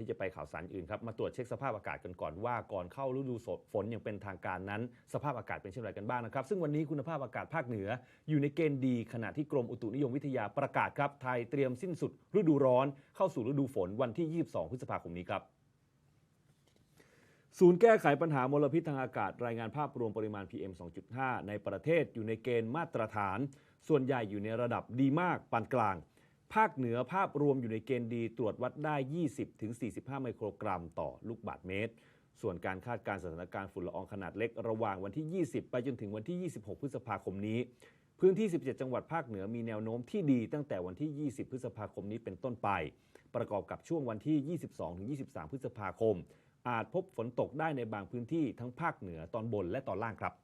ที่จะไปข่าวสารอื่นครับมาตรวจเช็คสภาพอากาศกันก่อนว่าก่อนเข้าฤดูฝนอย่างเป็นทางการนั้น สภาพอากาศเป็นเช่นไรกันบ้างนะครับ ซึ่งวันนี้คุณภาพอากาศภาคเหนือ อยู่ในเกณฑ์ดีขณะที่กรมอุตุนิยมวิทยาประกาศครับไทยเตรียมสิ้นสุด ฤดูร้อนเข้าสู่ฤดูฝนวันที่ 22 พฤษภาคมนี้ครับศูนย์แก้ไขปัญหามลพิษทางอากาศรายงานภาพรวมปริมาณ PM 2.5 ในประเทศอยู่ในเกณฑ์มาตรฐาน ส่วนใหญ่อยู่ในระดับดีมากปานกลาง ภาคเหนือภาพรวมอยู่ในเกณฑ์ดีตรวจวัดได้ 20-45 ไมโครกรัมต่อลูกบาศก์เมตร ส่วนการคาดการณ์สถานการณ์ฝุ่นละอองขนาดเล็กระหว่างวันที่ 20 ไปจนถึงวันที่ 26 พฤษภาคมนี้ พื้นที่ 17 จังหวัดภาคเหนือมีแนวโน้มที่ดีตั้งแต่วันที่ 20 พฤษภาคมนี้เป็นต้นไป ประกอบกับช่วงวันที่ 22-23 พฤษภาคม อาจพบฝนตกได้ในบางพื้นที่ทั้งภาคเหนือตอนบนและตอนล่างครับ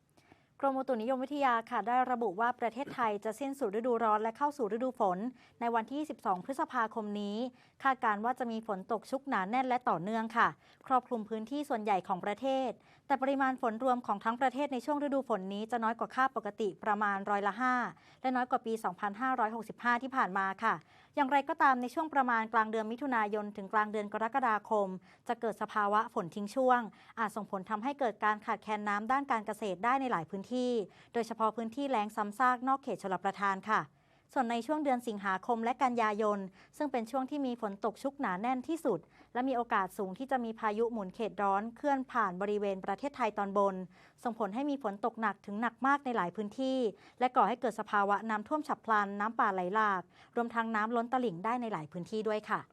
กรมอุตุนิยมวิทยาค่ะได้ระบุว่าประเทศไทยจะสิ้นสุดฤดูร้อนและเข้าสู่ฤดูฝน ในวันที่ 12 พฤษภาคมนี้ คาดการณ์ว่าจะมีฝนตกชุกหนาแน่นและต่อเนื่องค่ะ ครอบคลุมพื้นที่ส่วนใหญ่ของประเทศ แต่ปริมาณฝนรวมของทั้งประเทศในช่วงฤดูฝนนี้จะน้อยกว่าค่าปกติประมาณร้อยละ 5 และน้อยกว่าปี 2565 ที่ผ่านมาค่ะ อย่างไรก็ตามในช่วงประมาณกลางเดือนมิถุนายนถึงกลางเดือนกรกฎาคม จะเกิดสภาวะฝนทิ้งช่วง อาจส่งผลทำให้เกิดการขาดแคลนน้ำด้านการเกษตรได้ในหลายพื้นที่ โดยเฉพาะพื้นที่แล้งซ้ำซากนอกเขตชลประทานค่ะ ส่วนในช่วงเดือนสิงหาคมและกันยายน ซึ่งเป็นช่วงที่มีฝนตกชุกหนาแน่นที่สุด และมีโอกาสสูงที่จะมีพายุหมุนเขตร้อนเคลื่อนผ่านบริเวณประเทศไทยตอนบน ส่งผลให้มีฝนตกหนักถึงหนักมากในหลายพื้นที่ และก่อให้เกิดสภาวะน้ำท่วมฉับพลันน้ำป่าไหลหลาก รวมทั้งน้ำล้นตลิ่งได้ในหลายพื้นที่ด้วยค่ะ